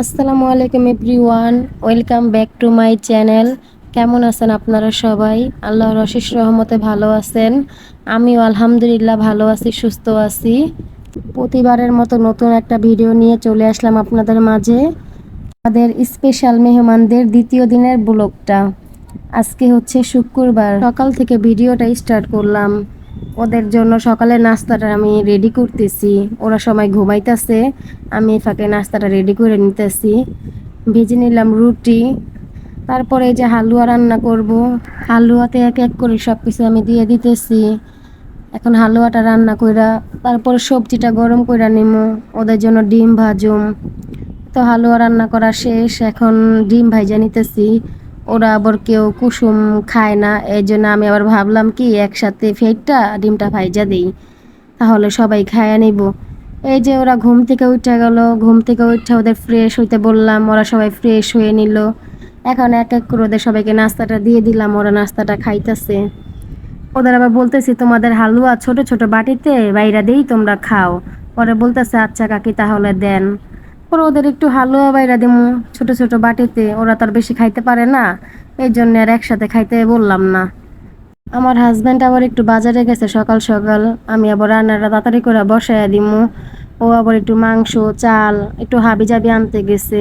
আসসালামু আলাইকুম everyone, welcome back to my channel. কেমন আছেন আপনারা সবাই? আল্লাহ রশিস রহমতে ভালো আছেন। আমিও আলহামদুলিল্লাহ ভালো আছি, সুস্থ আছি। প্রতিবারের মতো নতুন একটা ভিডিও নিয়ে চলে আসলাম আপনাদের মাঝে। আমাদের স্পেশাল মেহমানদের দ্বিতীয় দিনের ব্লগটা। আজকে হচ্ছে শুক্রবার। সকাল থেকে ভিডিওটা স্টার্ট করলাম। ওদের জন্য সকালে নাস্তাটা আমি রেডি করতেছি। ওরা সময় ঘুমাইতেছে, আমি ফাঁকে নাস্তাটা রেডি করে নিতেছি। ভেজে নিলাম রুটি, তারপরে যে হালুয়া রান্না করব। হালুয়াতে এক এক করে সব কিছু আমি দিয়ে দিতেছি। এখন হালুয়াটা রান্না কইরা, তারপরে সবজিটা গরম কইরা নিমু। ওদের জন্য ডিম ভাজুম। তো হালুয়া রান্না করা শেষ, এখন ডিম ভাইজা নিতেছি। ওরা আবার কেউ কুসুম খায় না এই জন্য আমি আবার ভাবলাম কি, একসাথে ফেটটা ডিমটা ভাইজা দিই, তাহলে সবাই খায়া নিব। এই যে ওরা ঘুম থেকে উঠে গেল, ঘুম থেকে উঠে ওদের ফ্রেশ হইতে বললাম, ওরা সবাই ফ্রেশ হয়ে নিল। এখন এক এক করে ওদের সবাইকে নাস্তাটা দিয়ে দিলাম, ওরা নাস্তাটা খাইতেছে। ওদের আবার বলতেছি, তোমাদের হালুয়া ছোট ছোট বাটিতে বাইরা দেই, তোমরা খাও। পরে বলতেছে আচ্ছা কাকি, তাহলে দেন। পরে ওদের একটু হালুয়া বাইরা দিমু, ছোট ছোট বাটিতে। ওরা তো আর বেশি খাইতে পারে না। এই জন্য আর একসাথে খাইতে বললাম না। আমার হাজব্যান্ড আবার একটু বাজারে গেছে সকাল সকাল। আমি আবার রান্নাটা তাড়াতাড়ি করে বসায় দিমু। ও আবার একটু মাংস, চাল, একটু হাবি জাবি আনতে গেছে।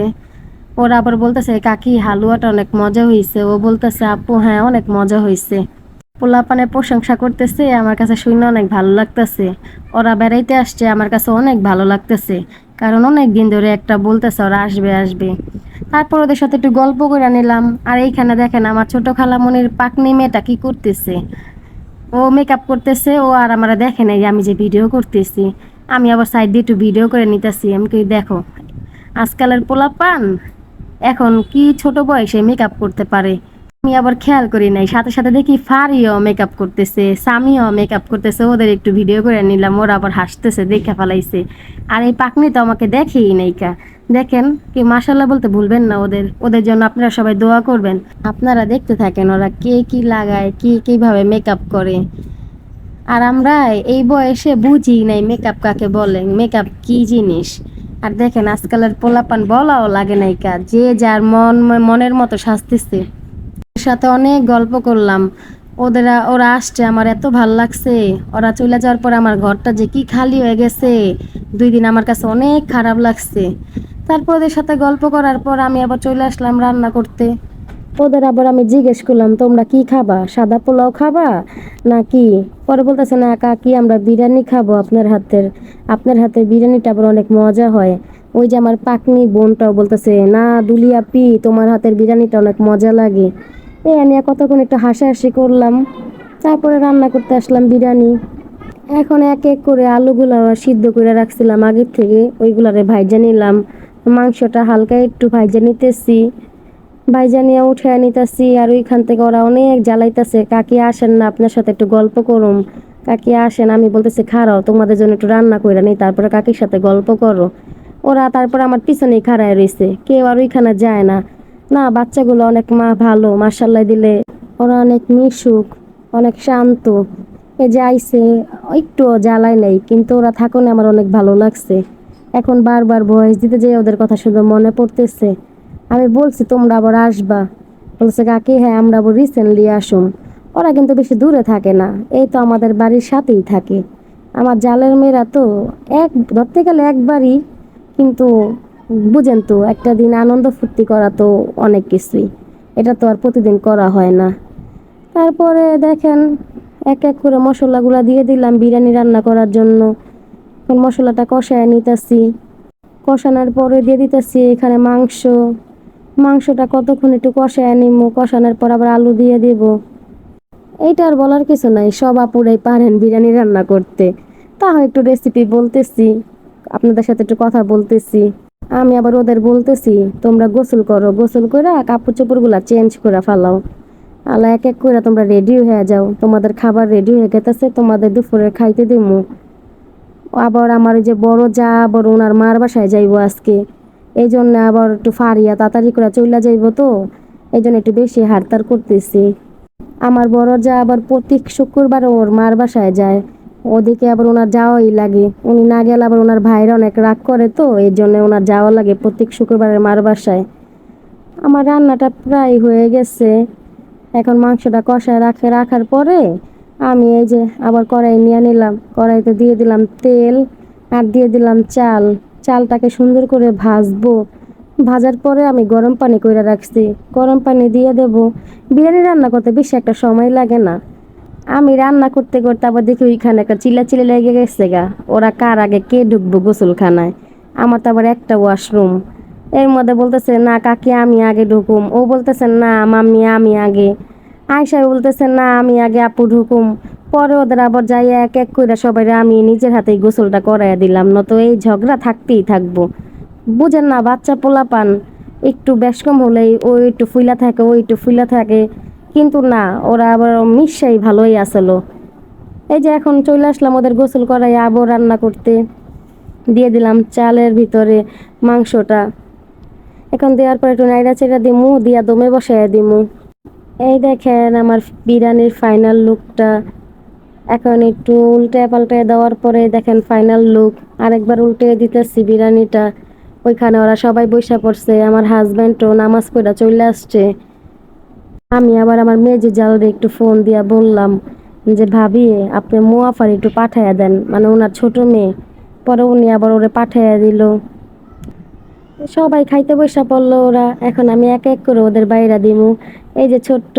ওরা আবার বলতেছে, কাকি, হালুয়াটা অনেক মজা হয়েছে ও বলতেছে, আপু হ্যাঁ অনেক মজা হয়েছে পোলাপানের প্রশংসা করতেছে, আমার কাছে শুনে অনেক ভালো লাগতেছে। ওরা বেড়াইতে আসছে, আমার কাছে অনেক ভালো লাগতেছে। কারণ অনেক দিন ধরে একটা বলতেছে ওরা আসবে আসবে। তারপর ওদের সাথে একটু গল্প করে নিলাম। আর এইখানে দেখেন আমার ছোট খালামনির পাকনি মেয়েটা কি করতেছে। ও মেকআপ করতেছে, ও আর আমার দেখে নাই আমি যে ভিডিও করতেছি। আমি আবার সাইড দিয়ে একটু ভিডিও করে নিতেছি। আমি কি দেখো, আজকালের পোলাপান, এখন কি ছোট বয়সে মেকআপ করতে পারে? আমি আবার খেয়াল করি নাই। সাথে সাথে দেখি ফারিও মেকআপ করতেছে, সামিও মেকআপ করতেছে, ওদের একটু ভিডিও করে নিলাম, ওরা আবার হাসতেছে, দেখে ফেলাইছে। আর এই পাকনি তো আমাকে দেখেই নাইকা দেখেন কি মাসাল্লাহ বলতে ভুলবেন না ওদের। ওদের জন্য আপনারা সবাই দোয়া করবেন। আপনারা দেখতে থাকেন ওরা কে কি লাগায়, কি কীভাবে মেকআপ করে। আর আমরা এই বয়সে বুঝি নাই মেকআপ কাকে বলে। মেকআপ কি জিনিস? আর দেখেন আজকালের পোলাপান বলাও লাগে নাই কা। যে যার মন, মনের মতো ওর সাথে অনেক গল্প করলাম। ওদের, ওরা আসছে, আমার এত ভালো লাগছে। ওরা চলে যাওয়ার পর আমার ঘরটা যে কি খালি হয়ে গেছে, দুই দিন আমার কাছে অনেক খারাপ লাগছে। তারপর ওদের সাথে গল্প করার পর আমি আবার চলে আসলাম রান্না করতে। ওদের আবার আমি জিজ্ঞেস করলাম, তোমরা কি খাবা? সাদা পোলাও খাবা? নাকি? পরে বলতেছে, না কাকি, আমরা বিরিয়ানি খাব আপনার হাতের। আপনার হাতের বিরিয়ানিটা আবার অনেক মজা হয়। ওই যে আমার পাকনি বোনটাও বলতেছে, না দুলিয়াপি তোমার হাতের বিরিয়ানিটা অনেক মজা লাগে। এ নিয়ে কতক্ষণ একটু হাসাহাসি করলাম। তারপরে রান্না করতে আসলাম বিরিয়ানি। এখন এক এক করে আলুগুলো সিদ্ধ করে রাখছিলাম আগের থেকে, ওইগুলারে ভাইজা নিলাম। মাংসটা হালকা একটু ভাইজা নিতেছি। ভাইজা নিয়ে উঠে নিতেছি আর ওইখান থেকে ওরা অনেক জ্বালাইতেছে, কাকি আসেন না, আপনার সাথে একটু গল্প করুম। কাকি আসেন, আমি বলতেছি, খারাও, তোমাদের জন্য একটু রান্না করে নিই, তারপরে কাকির সাথে গল্প করো। ওরা তারপরে আমার পিছনেই খাড়ায় রয়েছে কেউ আর ওইখানে যায় না। না, বাচ্চাগুলো অনেক মা ভালো মার্শাল্লাহ দিলে ওরা অনেক মিশুক, অনেক শান্ত। এ যে আইসে, একটুও জ্বালায় নেই, কিন্তু ওরা থাকুন আমার অনেক ভালো লাগছে। এখন বারবার ভয়েস দিতে যেয়ে ওদের কথা শুধু মনে পড়তেছে। আমি বলছি, তোমরা আবার আসবা? বলছে, কাকি হ্যাঁ আমরা আবার রিসেন্টলি আসুন। ওরা কিন্তু বেশি দূরে থাকে না, এই তো আমাদের বাড়ির সাথেই থাকে। আমার জালের মেয়েরা তো এক, ধরতে গেলে একবারই, কিন্তু বুঝেন তো, একটা দিন আনন্দ ফুর্তি করা তো অনেক কিছুই। এটা তো আর প্রতিদিন করা হয় না। তারপরে দেখেন, এক এক করে মশলাগুলো দিয়ে দিলাম বিরিয়ানি রান্না করার জন্য। মশলাটা কষায় নিতেছি। কষানোর পরে দিয়ে দিতেছি এখানে মাংস। মাংসটা কতক্ষণ একটু কষায় নিমু, কষানোর পর আবার আলু দিয়ে দিব। এইটা আর বলার কিছু নাই, সব আপুরাই পারেন বিরিয়ানি রান্না করতে। তাও একটু রেসিপি বলতেছি, আপনাদের সাথে একটু কথা বলতেছি। আমি আবার ওদের বলতেছি, তোমরা গোসল করো, গোসল করে কাপড় চোপড়গুলা চেঞ্জ করে ফেলাও। আলা এক এক করে তোমরা রেডি হয়ে যাও। তোমাদের খাবার রেডি হয়ে গেতেছে, তোমাদের দুপুরে খাইতে দিমু। আবার আমার যে বড় যা আবার ওনার মার বাসায় যাইবো আজকে। এই জন্য আবার একটু ফারিয়া তাড়াতাড়ি করে চইলা যাইবো তো। এই জন্য একটু বেশি হাড়তার করতেছি। আমার বড় যা আবার প্রতি শুক্রবার ওর মার বাসায় যায়। ওদিকে আবার ওনার যাওয়াই লাগে। উনি না গেলে আবার ওনার ভাইরা অনেক রাগ করে তো, এই জন্য ওনার যাওয়া লাগে প্রত্যেক শুক্রবারের মার বাসায়। আমার রান্নাটা প্রায় হয়ে গেছে। এখন মাংসটা কষায় রাখে রাখার পরে আমি এই যে আবার কড়াই নিয়ে নিলাম। কড়াইতে দিয়ে দিলাম তেল আর দিয়ে দিলাম চাল। চালটাকে সুন্দর করে ভাজবো। ভাজার পরে আমি গরম পানি করে রাখছি। গরম পানি দিয়ে দেব। বিরিয়ানি রান্না করতে বেশি একটা সময় লাগে না। আমি রান্না করতে করতে আবার দেখি ওইখানে একটা চিল্লা চিল্লা লেগে গেছে গা। ওরা কার আগে কে ঢুকবো গোসলখানায়? আমার তো আবার একটা ওয়াশরুম এর মধ্যে বলতেছে, না, কাকি, আমি আগে ঢুকুম। ও বলতেছে, না, মাম্মি, আমি আগে। আয়সা বলতেছে, না, আমি আগে আপু ঢুকুম। পরে ওদের আবার যাই এক এক করে সবাই আমি নিজের হাতেই গোসলটা করাইয়া দিলাম। নতো এই ঝগড়া থাকতেই থাকব। বুঝেন না, বাচ্চা পোলা পান একটু বেশ কম হলেই ও একটু ফুইলা থাকে, ও একটু ফুইলা থাকে। কিন্তু না, ওরা আবার মিশাই ভালোই আসলো। এই যে এখন চলে আসলাম ওদের গোসল করাই আবার রান্না করতে। দিয়ে দিলাম চালের ভিতরে মাংসটা। এখন দেওয়ার পর একটু নাইড়া চেড়া দিমু, দিয়া দমে বসাইয়া দিমু। এই দেখেন আমার বিরিয়ানির ফাইনাল লুকটা এখন একটু উল্টে পাল্টে দেওয়ার পরে দেখেন ফাইনাল লুক আরেকবার উল্টে দিতেছি বিরিয়ানিটা। ওইখানে ওরা সবাই বসে পড়ছে, আমার হাজব্যান্ডও নামাজ পড়া চলে আসছে। আমি আবার আমার মেজে জালরে একটু ফোন দিয়া বললাম যে, ভাবি, আপনি মুয়াফার একটু পাঠাইয়া দেন। মানে ওনার ছোট মেয়ে। পরে উনি আবার ওরে পাঠাইয়া দিল। সবাই খাইতে বসা পড়ল ওরা। এখন আমি এক এক করে ওদের বাইরা দিমু। এই যে ছোট্ট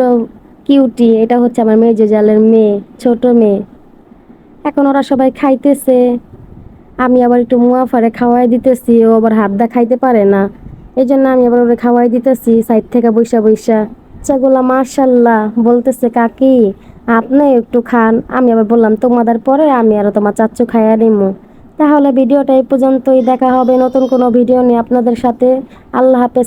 কিউটি এটা হচ্ছে আমার মেজে জালের মেয়ে, ছোট মেয়ে। এখন ওরা সবাই খাইতেছে। আমি আবার একটু মুয়াফারে খাওয়াই দিতেছি, ও আবার হাতদা খাইতে পারে না। এই জন্য আমি আবার ওরে খাওয়াই দিতেছি, সাইড থেকে বৈশা বৈশা বাচ্চাগুলা মার্শাল্লাহ বলতেছে, কাকি, আপনি একটু খান। আমি আবার বললাম, তোমাদের পরে আমি আরও তোমার চাচ্চু খাইয়া নিমু তাহলে ভিডিওটা এই পর্যন্তই, দেখা হবে নতুন কোনো ভিডিও নিয়ে আপনাদের সাথে। আল্লাহ হাফেজ।